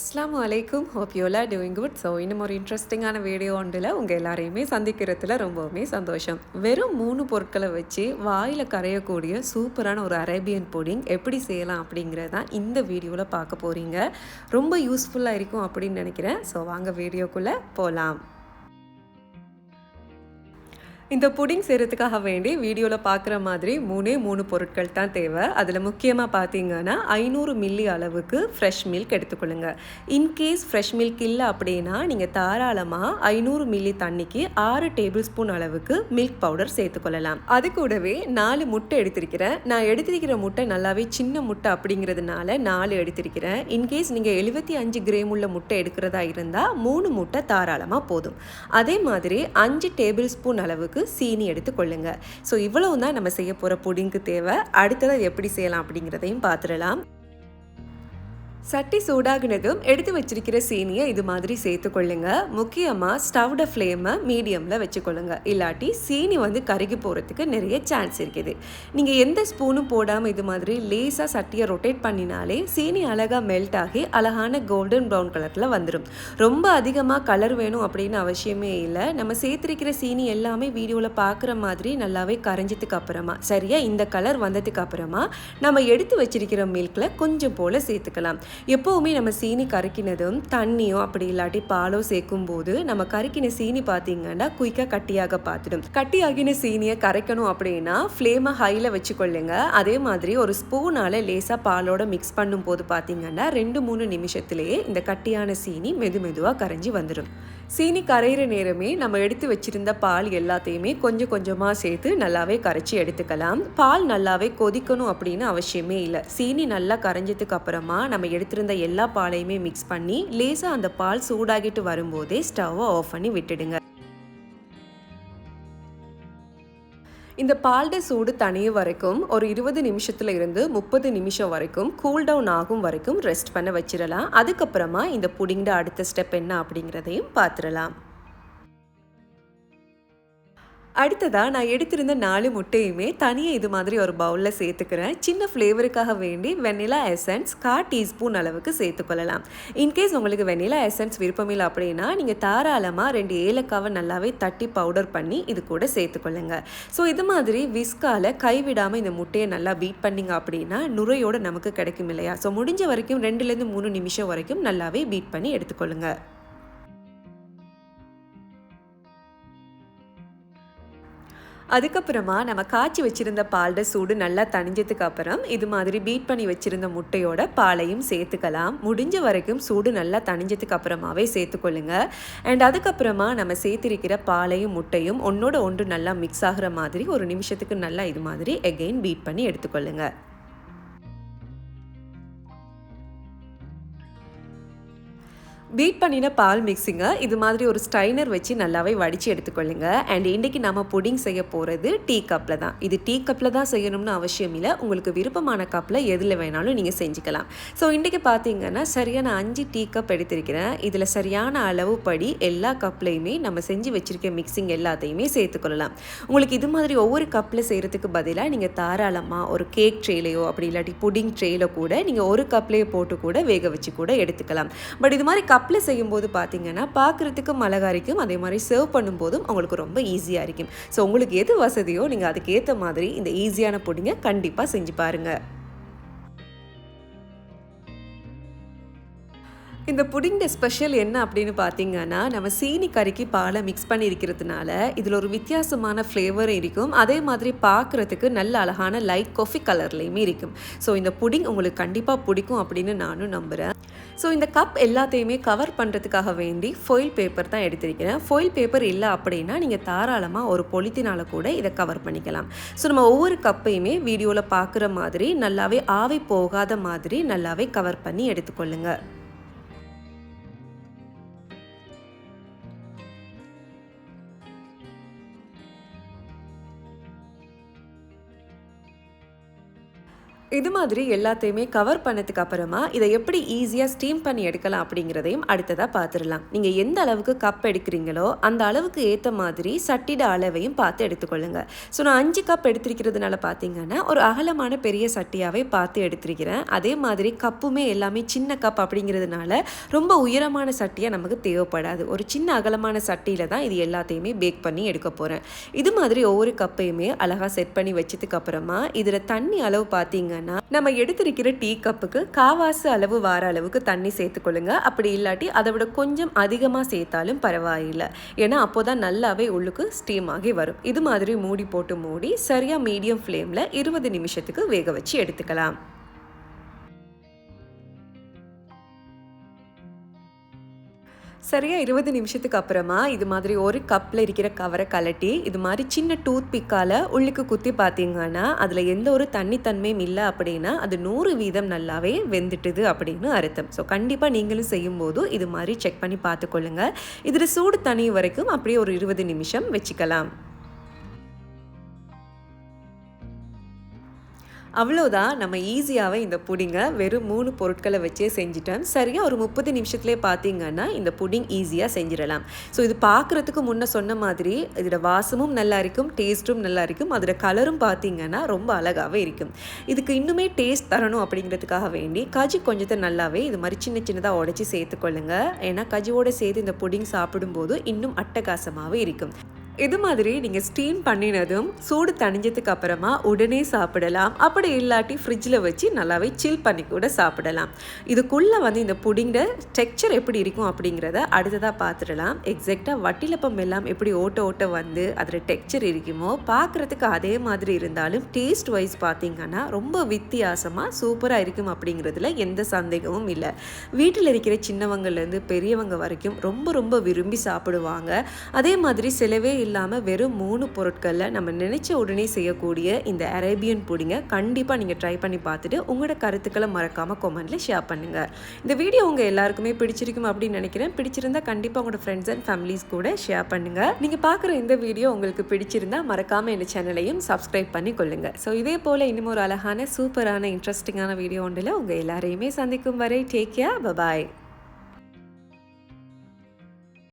அஸ்லாம் அலைக்கும் hope you all doing good so இன்னும் ஒரு இன்ட்ரெஸ்டிங்கான வீடியோ ஒன்றில் உங்கள் எல்லாரையுமே சந்திக்கிறதுல ரொம்பவுமே சந்தோஷம். வெறும் மூணு பொருட்களை வச்சு வாயில் கரையக்கூடிய சூப்பரான ஒரு அரேபியன் புடிங் எப்படி செய்யலாம் அப்படிங்கிறது தான் இந்த வீடியோவில் பார்க்க போகிறீங்க ரொம்ப யூஸ்ஃபுல்லாக இருக்கும் அப்படின்னு நினைக்கிறேன். ஸோ வாங்க வீடியோக்குள்ளே போகலாம் இந்த புடிங் செய்கிறதுக்காக வேண்டி வீடியோவில் பார்க்குற மாதிரி மூணே மூணு பொருட்கள் தான் தேவை. அதில் முக்கியமாக பார்த்தீங்கன்னா ஐநூறு மில்லி அளவுக்கு ஃப்ரெஷ் மில்க் எடுத்துக்கொள்ளுங்க. இன்கேஸ் ஃப்ரெஷ் மில்க் இல்லை அப்படின்னா நீங்கள் தாராளமாக ஐநூறு மில்லி தண்ணிக்கு ஆறு டேபிள் ஸ்பூன் அளவுக்கு மில்க் பவுடர் சேர்த்துக்கொள்ளலாம். அது கூடவே நாலு முட்டை எடுத்திருக்கிறேன். நான் எடுத்திருக்கிற முட்டை நல்லாவே சின்ன முட்டை அப்படிங்கிறதுனால நாலு எடுத்திருக்கிறேன். இன்கேஸ் நீங்கள் எழுபத்தி அஞ்சு கிரேம் உள்ள முட்டை எடுக்கிறதா இருந்தால் மூணு முட்டை தாராளமாக போதும். அதே மாதிரி அஞ்சு டேபிள் ஸ்பூன் அளவுக்கு சீனி எடுத்துக்கொள்ளுங்க ஸோ இவ்வளவு தான் நம்ம செய்ய போகிற புடிங்கு தேவை. அடுத்ததை எப்படி செய்யலாம் அப்படிங்கிறதையும் பார்த்துடலாம். சட்டி சூடாகினதும் எடுத்து வச்சிருக்கிற சீனியை இது மாதிரி சேர்த்துக்கொள்ளுங்க முக்கியமாக ஸ்டவ்ட ஃப்ளேமை மீடியமில் வச்சுக்கொள்ளுங்க. இல்லாட்டி சீனி வந்து கருகி போகிறதுக்கு நிறைய சான்ஸ் இருக்குது. நீங்கள் எந்த ஸ்பூனும் போடாமல் இது மாதிரி லேசாக சட்டியை ரொட்டேட் பண்ணினாலே சீனி அழகாக மெல்ட் ஆகி அழகான கோல்டன் ப்ரௌன் கலரில் வந்துடும் ரொம்ப அதிகமாக கலர் வேணும் அப்படின்னு அவசியமே இல்லை. நம்ம சேர்த்துருக்கிற சீனி எல்லாமே வீடியோவில் பார்க்குற மாதிரி நல்லாவே கரைஞ்சதுக்கு அப்புறமா சரியா? இந்த கலர் வந்ததுக்கு அப்புறமா நம்ம எடுத்து வச்சிருக்கிற மில்கில் கொஞ்சம் போல் சேர்த்துக்கலாம். எப்போவுமே நம்ம சீனி கரைக்கினதும் தண்ணியோ அப்படி இல்லாட்டி பாலோ சேர்க்கும் போது நம்ம கரைக்கின சீனி பார்த்தீங்கன்னா குயிக்காக கட்டியாக பார்த்துடும் கட்டியாகின சீனியை கரைக்கணும் அப்படின்னா ஃப்ளேமை ஹையில் வச்சுக்கொள்ளுங்க. அதே மாதிரி ஒரு ஸ்பூனால் லேசாக பாலோட மிக்ஸ் பண்ணும்போது பார்த்தீங்கன்னா ரெண்டு மூணு நிமிஷத்துலேயே இந்த கட்டியான சீனி மெது மெதுவாக கரைஞ்சி வந்துடும். சீனி கரையிற நேரமே நம்ம எடுத்து வச்சிருந்த பால் எல்லாத்தையுமே கொஞ்சம் கொஞ்சமாக சேர்த்து நல்லாவே கரைச்சி எடுத்துக்கலாம். பால் நல்லாவே கொதிக்கணும் அப்படின்னு அவசியமே இல்லை. சீனி நல்லா கரைஞ்சதுக்கு அப்புறமா நம்ம எடுத்திருந்த எல்லா பாலையுமே மிக்ஸ் பண்ணி லேசாக அந்த பால் சூடாகிட்டு வரும்போதே ஸ்டவ்வை ஆஃப் பண்ணி விட்டுடுங்க. இந்த பால்ட சூடு தனிய வரைக்கும் ஒரு இருபது நிமிஷத்துல இருந்து முப்பது நிமிஷம் வரைக்கும் கூல் டவுன் ஆகும் வரைக்கும் ரெஸ்ட் பண்ண வச்சிடலாம் அதுக்கப்புறமா இந்த புடிங்கிட அடுத்த ஸ்டெப் என்ன அப்படிங்கிறதையும் பார்த்துடலாம் அடுத்ததாக நான் எடுத்திருந்த நாலு முட்டையுமே தனியாக இது மாதிரி ஒரு பவுலில் சேர்த்துக்கிறேன். சின்ன ஃப்ளேவருக்காக வேண்டி வெண்ணிலா எசன்ஸ் கா டீஸ்பூன் அளவுக்கு சேர்த்துக்கொள்ளலாம் இன்கேஸ் உங்களுக்கு வெண்ணிலா எசன்ஸ் விருப்பமில்லை அப்படின்னா நீங்கள் தாராளமாக ரெண்டு ஏலக்காவை நல்லாவே தட்டி பவுடர் பண்ணி இது கூட சேர்த்துக்கொள்ளுங்க ஸோ இது மாதிரி விஸ்கால கைவிடாமல் இந்த முட்டையை நல்லா பீட் பண்ணிங்க அப்படின்னா நுரையோடு நமக்கு கிடைக்கும் இல்லையா? ஸோ முடிஞ்ச வரைக்கும் ரெண்டுலேருந்து மூணு நிமிஷம் வரைக்கும் நல்லாவே பீட் பண்ணி எடுத்துக்கொள்ளுங்கள் அதுக்கப்புறமா நம்ம காய்ச்சி வச்சுருந்த பால்ட சூடு நல்லா தணிஞ்சதுக்கு அப்புறம் இது மாதிரி பீட் பண்ணி வச்சுருந்த முட்டையோட பாலையும் சேர்த்துக்கலாம். முடிஞ்ச வரைக்கும் சூடு நல்லா தணிஞ்சதுக்கு அப்புறமாவே சேர்த்துக்கொள்ளுங்க. அண்ட் அதுக்கப்புறமா நம்ம சேர்த்திருக்கிற பாலையும் முட்டையும் ஒன்றோட ஒன்று நல்லா மிக்ஸ் ஆகிற மாதிரி ஒரு நிமிஷத்துக்கு நல்லா இது மாதிரி எகெயின் பீட் பண்ணி எடுத்துக்கொள்ளுங்கள் பீட் பண்ணின பால் மிக்ஸிங்கை இது மாதிரி ஒரு ஸ்டைனர் வச்சு நல்லாவே வடித்து எடுத்துக்கொள்ளுங்க. அண்ட் இன்றைக்கி நம்ம புடிங் செய்ய போகிறது டீ கப்பில் தான். இது டீ கப்பில் தான் செய்யணும்னு அவசியம் இல்லை. உங்களுக்கு விருப்பமான கப்பில் எதில் வேணாலும் நீங்கள் செஞ்சுக்கலாம். ஸோ இன்றைக்கி பார்த்தீங்கன்னா சரியான அஞ்சு டீ கப் எடுத்திருக்கிறேன். இதில் சரியான அளவு படி எல்லா கப்லையுமே நம்ம செஞ்சு வச்சுருக்க மிக்சிங் எல்லாத்தையுமே சேர்த்துக்கொள்ளலாம். உங்களுக்கு இது மாதிரி ஒவ்வொரு கப்பில் செய்கிறதுக்கு பதிலாக நீங்கள் தாராளமாக ஒரு கேக் ட்ரேலையோ அப்படி இல்லாட்டி புடிங் ட்ரேயில் கூட நீங்கள் ஒரு கப்லேயே போட்டு கூட வேக வச்சு கூட எடுத்துக்கலாம். பட் இது மாதிரி கப் அப்ளை செய்யும்போது பார்த்தீங்கன்னா பார்க்குறதுக்கும் அழகாரிக்கும் அதே மாதிரி சர்வ் பண்ணும்போதும் உங்களுக்கு ரொம்ப ஈஸியாக இருக்கும். ஸோ உங்களுக்கு எது வசதியோ நீங்கள் அதுக்கேற்ற மாதிரி இந்த ஈஸியான பொடிங்க கண்டிப்பாக செஞ்சு பாருங்கள் இந்த புடிங்க ஸ்பெஷல் என்ன அப்படின்னு பார்த்தீங்கன்னா நம்ம சீனி கறிக்கு பாலை மிக்ஸ் பண்ணி இருக்கிறதுனால இதில் ஒரு வித்தியாசமான ஃப்ளேவர் இருக்கும். அதே மாதிரி பார்க்குறதுக்கு நல்ல அழகான லைட் காஃபி கலர்லேயுமே இருக்கும். ஸோ இந்த புடிங் உங்களுக்கு கண்டிப்பாக பிடிக்கும் அப்படின்னு நானும் நம்புகிறேன் ஸோ இந்த கப் எல்லாத்தையுமே கவர் பண்ணுறதுக்காக வேண்டி ஃபொயில் பேப்பர் தான் எடுத்திருக்கிறேன். ஃபொயில் பேப்பர் இல்லை அப்படின்னா நீங்கள் தாராளமாக ஒரு பொலித்தினால் கூட இதை கவர் பண்ணிக்கலாம். ஸோ நம்ம ஒவ்வொரு கப்பையுமே வீடியோவில் பார்க்குற மாதிரி நல்லாவே ஆவி போகாத மாதிரி நல்லாவே கவர் பண்ணி எடுத்துக்கொள்ளுங்கள் இது மாதிரி எல்லாத்தையுமே கவர் பண்ணதுக்கு அப்புறமா இதை எப்படி ஈஸியாக ஸ்டீம் பண்ணி எடுக்கலாம் அப்படிங்கிறதையும் அடுத்ததாக பார்த்துடலாம். நீங்கள் எந்த அளவுக்கு கப் எடுக்கிறீங்களோ அந்த அளவுக்கு ஏற்ற மாதிரி சட்டிட அளவையும் பார்த்து எடுத்துக்கொள்ளுங்க. ஸோ நான் அஞ்சு கப் எடுத்திருக்கிறதுனால பார்த்தீங்கன்னா ஒரு அகலமான பெரிய சட்டியாகவே பார்த்து எடுத்திருக்கிறேன். அதே மாதிரி கப்புமே எல்லாமே சின்ன கப் அப்படிங்கிறதுனால ரொம்ப உயரமான சட்டியாக நமக்கு தேவைப்படாது. ஒரு சின்ன அகலமான சட்டியில் தான் இது எல்லாத்தையுமே பேக் பண்ணி எடுக்க போகிறேன் இது மாதிரி ஒவ்வொரு கப்பையுமே அழகாக செட் பண்ணி வச்சதுக்கு அப்புறமா இதில் தண்ணி அளவு பார்த்தீங்கன்னா நம்ம எடுத்திருக்கிற டீ கப்புக்கு காவாசு அளவு வார அளவுக்கு தண்ணி சேர்த்துக்கொள்ளுங்க. அப்படி இல்லாட்டி அதை விட கொஞ்சம் அதிகமாக சேர்த்தாலும் பரவாயில்லை. ஏன்னா அப்போ தான் நல்லாவே உள்ளுக்கு ஸ்டீம் ஆகி வரும். இது மாதிரி மூடி போட்டு மூடி சரியாக மீடியம் ஃப்ளேமில் இருபது நிமிஷத்துக்கு வேக வச்சு எடுத்துக்கலாம். சரியாக இருபது நிமிஷத்துக்கு அப்புறமா இது மாதிரி ஒரு கப்பில் இருக்கிற கவரை கலட்டி இது மாதிரி சின்ன டூத் பிக்கால் உள்ளுக்கு குத்தி பார்த்தீங்கன்னா அதில் எந்த ஒரு தண்ணித்தன்மையும் இல்லை அப்படின்னா அது நூறு வீதம் நல்லாவே வெந்துட்டுது அப்படின்னு அர்த்தம். ஸோ கண்டிப்பாக நீங்களும் செய்யும்போது இது மாதிரி செக் பண்ணி பார்த்துக்கொள்ளுங்க. இதில் சூடு தனி வரைக்கும் அப்படியே ஒரு இருபது நிமிஷம் வச்சுக்கலாம். அவ்வளோதான் நம்ம ஈஸியாகவே இந்த புடிங்கை வெறும் மூணு பொருட்களை வச்சே செஞ்சுட்டோம். சரியாக ஒரு முப்பது நிமிஷத்துலேயே பார்த்தீங்கன்னா இந்த புடிங் ஈஸியாக செஞ்சிடலாம். ஸோ இது பார்க்குறதுக்கு முன்னே சொன்ன மாதிரி இதோட வாசமும் நல்லா இருக்கும் டேஸ்ட்டும் நல்லா இருக்கும். அதோட கலரும் பார்த்தீங்கன்னா ரொம்ப அழகாகவே இருக்கும். இதுக்கு இன்னுமே டேஸ்ட் தரணும் அப்படிங்கிறதுக்காக வேண்டி கஜி கொஞ்சத்தை நல்லாவே இது மாதிரி சின்ன சின்னதாக உடச்சி சேர்த்துக்கொள்ளுங்க. ஏன்னா கஜியோடு சேர்த்து இந்த புடிங் சாப்பிடும்போது இன்னும் அட்டகாசமாகவே இருக்கும். இது மாதிரி நீங்கள் ஸ்டீம் பண்ணினதும் சூடு தணிஞ்சதுக்கு அப்புறமா உடனே சாப்பிடலாம். அப்படி இல்லாட்டி ஃப்ரிட்ஜில் வச்சு நல்லாவே சில் பண்ணி கூட சாப்பிடலாம். இதுக்குள்ளே வந்து இந்த புடிங்கிற டெக்ஸ்சர் எப்படி இருக்கும் அப்படிங்கிறத அடுத்ததாக பார்த்துடலாம் எக்ஸாக்டாக வட்டிலப்பம் எல்லாம் எப்படி ஓட்ட ஓட்ட வந்து அதில் டெக்ஸ்சர் இருக்குமோ பார்க்குறதுக்கு அதே மாதிரி இருந்தாலும் டேஸ்ட் வைஸ் பார்த்திங்கன்னா ரொம்ப வித்தியாசமாக சூப்பராக இருக்கும் அப்படிங்கிறதுல எந்த சந்தேகமும் இல்லை. வீட்டில் இருக்கிற சின்னவங்கள்லேருந்து பெரியவங்க வரைக்கும் ரொம்ப ரொம்ப விரும்பி சாப்பிடுவாங்க. அதே மாதிரி சிலவே இல்லாமல் வெறும் மூணு பொருட்களில் நம்ம நினச்ச உடனே செய்யக்கூடிய இந்த அரேபியன் புடிங்க கண்டிப்பாக நீங்கள் ட்ரை பண்ணி பார்த்துட்டு உங்களோட கருத்துக்களை மறக்காமல் கொமெண்ட்டில் ஷேர் பண்ணுங்கள் இந்த வீடியோ உங்கள் எல்லாருக்குமே பிடிச்சிருக்கும் அப்படின்னு நினைக்கிறேன். பிடிச்சிருந்தா கண்டிப்பாக உங்களோட ஃப்ரெண்ட்ஸ் அண்ட் ஃபேமிலிஸ் கூட ஷேர் பண்ணுங்கள் நீங்கள் பார்க்குற இந்த வீடியோ உங்களுக்கு பிடிச்சிருந்தா மறக்காமல் இந்த சேனலையும் சப்ஸ்கிரைப் பண்ணி கொள்ளுங்கள் ஸோ இதே போல் இன்னும் ஒரு அழகான சூப்பரான இன்ட்ரெஸ்டிங்கான வீடியோ ஒன்றில் உங்கள் எல்லாரையுமே சந்திக்கும் வரை டேக் கேர் பபாய்